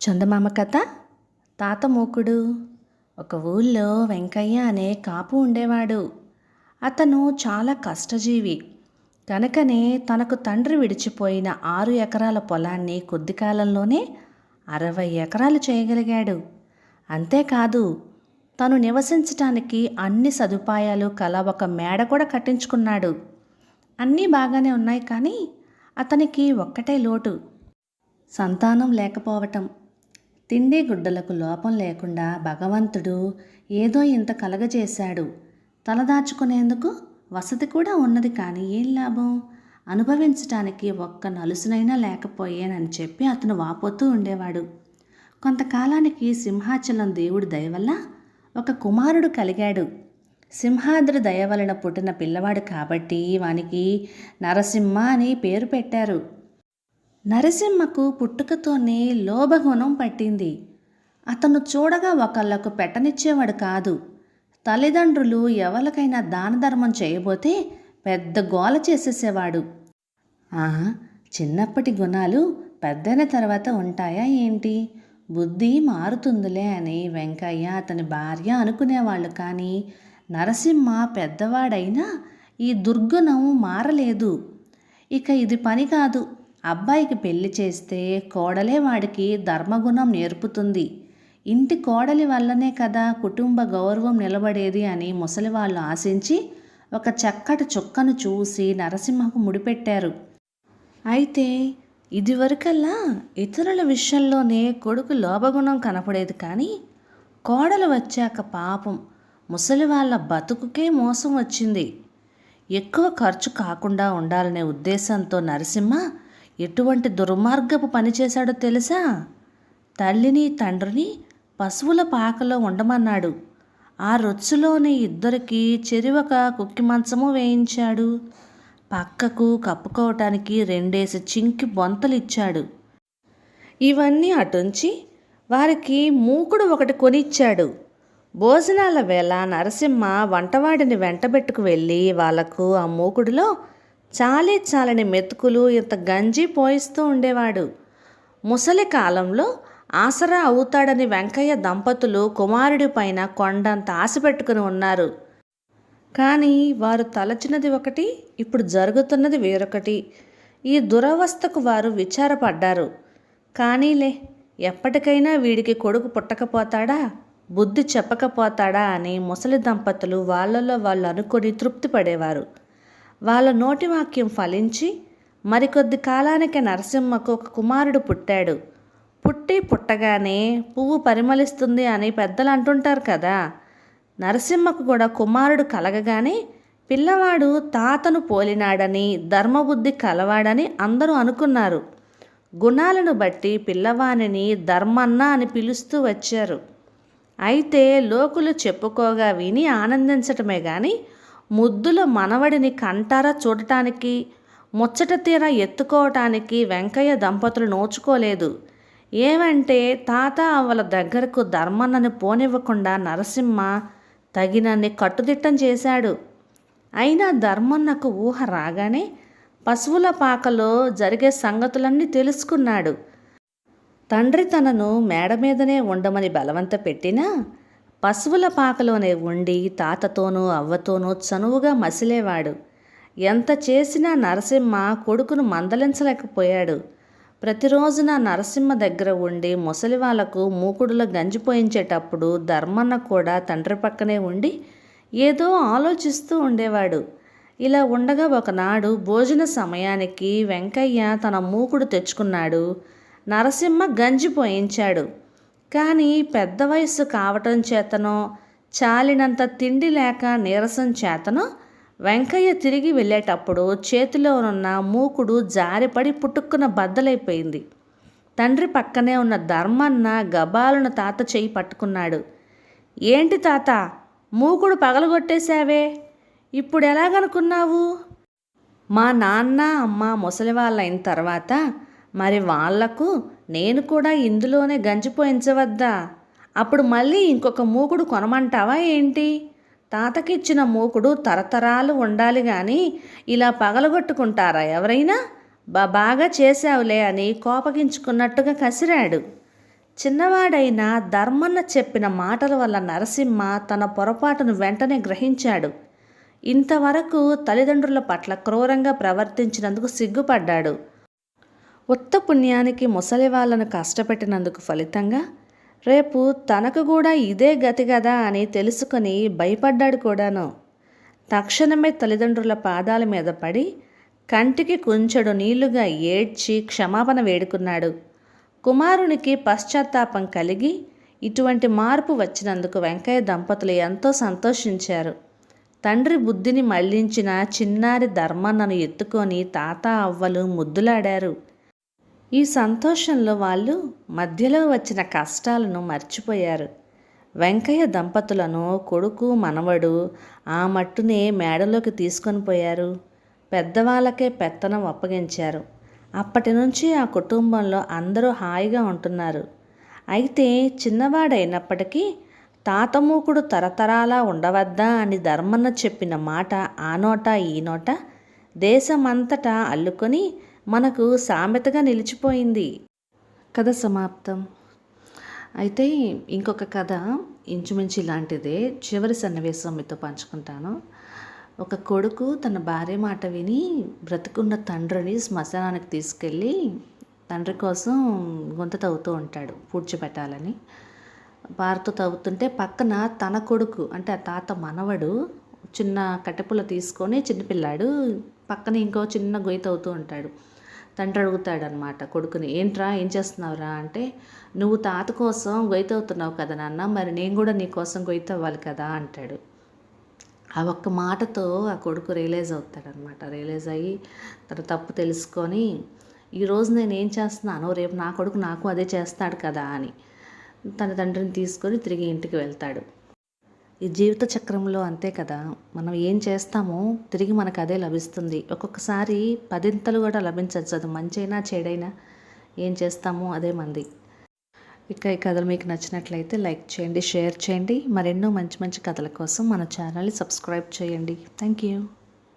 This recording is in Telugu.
చందమామ కథ? తాత మూకుడు. ఒక ఊళ్ళో వెంకయ్య అనే కాపు ఉండేవాడు. అతను చాలా కష్టజీవి. కనుకనే తనకు తండ్రి విడిచిపోయిన ఆరు ఎకరాల పొలాన్ని కొద్ది కాలంలోనే అరవై ఎకరాలు చేయగలిగాడు. అంతేకాదు తను నివసించటానికి అన్ని సదుపాయాలు కల ఒక మేడ కూడా కట్టించుకున్నాడు. అన్నీ బాగానే ఉన్నాయి కానీ అతనికి ఒక్కటే లోటు. సంతానం లేకపోవటం. తిండి గుడ్డలకు లోపం లేకుండా భగవంతుడు ఏదో ఇంత కలగజేశాడు. తలదాచుకునేందుకు వసతి కూడా ఉన్నది కానీ ఏం లాభం? అనుభవించటానికి ఒక్క నలుసునైనా లేకపోయానని చెప్పి అతను వాపోతూ ఉండేవాడు. కొంతకాలానికి సింహాచలం దేవుడి దయ వల్ల ఒక కుమారుడు కలిగాడు. సింహాద్రి దయ వలన పుట్టిన పిల్లవాడు కాబట్టి వానికి నరసింహ అని పేరు పెట్టారు. నరసింహకు పుట్టుకతోనే లోభగుణం పట్టింది. అతను చూడగా ఒకళ్ళకు పెట్టనిచ్చేవాడు కాదు. తల్లిదండ్రులు ఎవరికైనా దానధర్మం చేయబోతే పెద్ద గోల చేసేసేవాడు. చిన్నప్పటి గుణాలు పెద్దైన తర్వాత ఉంటాయా ఏంటి? బుద్ధి మారుతుందిలే అని వెంకయ్య అతని భార్య అనుకునేవాళ్ళు కానీ నరసింహ పెద్దవాడైనా ఈ దుర్గుణం మారలేదు. ఇక ఇది పని కాదు. అబ్బాయికి పెళ్ళి చేస్తే కోడలే వాడికి ధర్మగుణం నేర్పుతుంది. ఇంటి కోడలి వల్లనే కదా కుటుంబ గౌరవం నిలబడేది అని ముసలివాళ్ళు ఆశించి ఒక చక్కటి చుక్కను చూసి నరసింహకు ముడిపెట్టారు. అయితే ఇదివరకల్లా ఇతరుల విషయంలోనే కొడుకు లోభగుణం కనపడేది కానీ కోడలు వచ్చాక పాపం ముసలి వాళ్ళ బతుకుకే మోసం వచ్చింది. ఎక్కువ ఖర్చు కాకుండా ఉండాలనే ఉద్దేశంతో నరసింహ ఎటువంటి దుర్మార్గపు పని చేశాడో తెలుసా? తల్లిని తండ్రిని పశువుల పాకలో ఉండమన్నాడు. ఆ రొచ్చులోని ఇద్దరికి చెరివక కుక్కి మంచము వేయించాడు. పక్కకు కప్పుకోవటానికి రెండేసి చింకి బొంతలు ఇచ్చాడు. ఇవన్నీ అటుంచి వారికి మూకుడు ఒకటి కొనిచ్చాడు. భోజనాల వేళ నరసింహ వంటవాడిని వెంటబెట్టుకు వెళ్ళి వాళ్ళకు ఆ మూకుడులో చాలే చాలని మెతుకులు ఇంత గంజి పోయిస్తూ ఉండేవాడు. ముసలి కాలంలో ఆసరా అవుతాడని వెంకయ్య దంపతులు కుమారుడి పైన కొండంత ఆశ పెట్టుకుని ఉన్నారు. కానీ వారు తలచినది ఒకటి ఇప్పుడు జరుగుతున్నది వేరొకటి. ఈ దురవస్థకు వారు విచారపడ్డారు. కానీలే ఎప్పటికైనా వీడికి కొడుకు పుట్టకపోతాడా? బుద్ధి చెప్పకపోతాడా? అని ముసలి దంపతులు వాళ్ళలో వాళ్ళు అనుకొని తృప్తి పడేవారు వాళ్ళ నోటి వాక్యం ఫలించి మరికొద్ది కాలానికి నరసింహకు ఒక కుమారుడు పుట్టాడు. పుట్టి పుట్టగానే పువ్వు పరిమళిస్తుంది అని పెద్దలు అంటుంటారు కదా. నరసింహకు కూడా కుమారుడు కలగగానే పిల్లవాడు తాతను పోలినాడని ధర్మబుద్ధి కలవాడని అందరూ అనుకున్నారు. గుణాలను బట్టి పిల్లవానిని ధర్మన్న అని పిలుస్తూ వచ్చారు. అయితే లోకులు చెప్పుకోగా విని ఆనందించటమే కానీ ముద్దుల మనవడిని కంటారా చూడటానికి ముచ్చట తీర ఎత్తుకోవటానికి వెంకయ్య దంపతులు నోచుకోలేదు. ఏమంటే తాత అవ్వల దగ్గరకు ధర్మన్నని పోనివ్వకుండా నరసింహ తగినన్ని కట్టుదిట్టం చేశాడు. అయినా ధర్మన్నకు ఊహ రాగానే పశువుల పాకలో జరిగే సంగతులన్నీ తెలుసుకున్నాడు. తండ్రి తనను మేడ మీదనే ఉండమని బలవంత పెట్టినా పశువుల పాకలోనే ఉండి తాతతోనూ అవ్వతోనూ చనువుగా మసిలేవాడు. ఎంత చేసినా నరసింహ కొడుకును మందలించలేకపోయాడు. ప్రతిరోజున నరసింహ దగ్గర ఉండి ముసలి వాళ్ళకు మూకుడులో గంజిపోయించేటప్పుడు ధర్మన్న కూడా తండ్రి పక్కనే ఉండి ఏదో ఆలోచిస్తూ ఉండేవాడు. ఇలా ఉండగా ఒకనాడు భోజన సమయానికి వెంకయ్య తన మూకుడు తెచ్చుకున్నాడు. నరసింహ గంజి పోయించాడు కానీ పెద్ద వయస్సు కావటం చేతనో చాలినంత తిండి లేక నీరసం చేతనో వెంకయ్య తిరిగి వెళ్ళేటప్పుడు చేతిలో ఉన్న మూకుడు జారిపడి పుట్టుక్కున బద్దలైపోయింది. తండ్రి పక్కనే ఉన్న ధర్మన్న గబాలున తాత చెయ్యి పట్టుకున్నాడు. ఏంటి తాత మూకుడు పగలగొట్టేశావే? ఇప్పుడు ఎలాగనుకున్నావు మా నాన్న అమ్మ ముసలి వాళ్ళైన తర్వాత మరి వాళ్ళకు నేను కూడా ఇందులోనే గంజిపోయించవద్దా అప్పుడు మళ్ళీ ఇంకొక మూకుడు కొనమంటావా ఏంటి? తాతకిచ్చిన మూకుడు తరతరాలు ఉండాలి కానీ ఇలా పగలగొట్టుకుంటారా ఎవరైనా? బా బాగా చేశావులే అని కోపగించుకున్నట్టుగా కసిరాడు. చిన్నవాడైన ధర్మన్న చెప్పిన మాటల వల్ల నరసింహ తన పొరపాటును వెంటనే గ్రహించాడు. ఇంతవరకు తల్లిదండ్రుల పట్ల క్రూరంగా ప్రవర్తించినందుకు సిగ్గుపడ్డాడు. ఉత్త పుణ్యానికి ముసలి వాళ్ళను కష్టపెట్టినందుకు ఫలితంగా రేపు తనకు కూడా ఇదే గతి కదా అని తెలుసుకొని భయపడ్డాడు కూడాను. తక్షణమే తల్లిదండ్రుల పాదాల మీద పడి కంటికి కొంచెడు నీళ్ళుగా ఏడ్చి క్షమాపణ వేడుకున్నాడు. కుమారునికి పశ్చాత్తాపం కలిగి ఇటువంటి మార్పు వచ్చినందుకు వెంకయ్య దంపతులు ఎంతో సంతోషించారు. తండ్రి బుద్ధిని మళ్ళించిన చిన్నారి ధర్మన్నను ఎత్తుకొని తాత అవ్వలు ముద్దులాడారు. ఈ సంతోషంలో వాళ్ళు మధ్యలో వచ్చిన కష్టాలను మర్చిపోయారు. వెంకయ్య దంపతులను కొడుకు మనవడు ఆ మట్టునే మేడలోకి తీసుకొని పోయారు. పెద్దవాళ్ళకే పెత్తనం అప్పగించారు. అప్పటి నుంచి ఆ కుటుంబంలో అందరూ హాయిగా ఉంటున్నారు. అయితే చిన్నవాడైనప్పటికీ తాతమూకుడు తరతరాలా ఉండవద్దా అని ధర్మన్న చెప్పిన మాట ఆ నోట ఈ నోట దేశమంతటా అల్లుకొని మనకు సామెతగా నిలిచిపోయింది. కథ సమాప్తం. అయితే ఇంకొక కథ ఇంచుమించు ఇలాంటిదే. చివరి సన్నివేశం మీతో పంచుకుంటాను. ఒక కొడుకు తన భార్య మాట విని బ్రతుకున్న తండ్రిని శ్మశానానికి తీసుకెళ్ళి తండ్రి కోసం గుంత తవ్వుతూ ఉంటాడు పూడ్చిపెట్టాలని. వారితో తవ్వుతుంటే పక్కన తన కొడుకు అంటే ఆ తాత మనవడు చిన్న కట్టెపుల్ల తీసుకొని చిన్నపిల్లాడు పక్కన ఇంకో చిన్న గొయ్యి తవ్వుతూ ఉంటాడు. తండ్రి అడుగుతాడనమాట కొడుకుని. ఏంట్రా ఏం చేస్తున్నావురా? అంటే నువ్వు తాత కోసం గొయ్యి అవుతున్నావు కదా నాన్న మరి నేను కూడా నీ కోసం గొయ్యి కదా అంటాడు. ఆ ఒక్క మాటతో ఆ కొడుకు రియలైజ్ అవుతాడనమాట. రియలైజ్ అయ్యి తన తప్పు తెలుసుకొని ఈరోజు నేను ఏం చేస్తున్నాను రేపు నా కొడుకు నాకు అదే చేస్తాడు కదా అని తన తండ్రిని తీసుకొని తిరిగి ఇంటికి వెళ్తాడు. ఈ జీవిత చక్రంలో అంతే కదా. మనం ఏం చేస్తామో తిరిగి మనకు అదే లభిస్తుంది. ఒక్కొక్కసారి పదింతలు కూడా లభించచ్చు అది మంచైనా చెడైనా ఏం చేస్తామో అదే మంది. ఇక ఈ కథలు మీకు నచ్చినట్లయితే లైక్ చేయండి షేర్ చేయండి. మరెన్నో మంచి మంచి కథల కోసం మన ఛానల్ని సబ్స్క్రైబ్ చేయండి. Thank you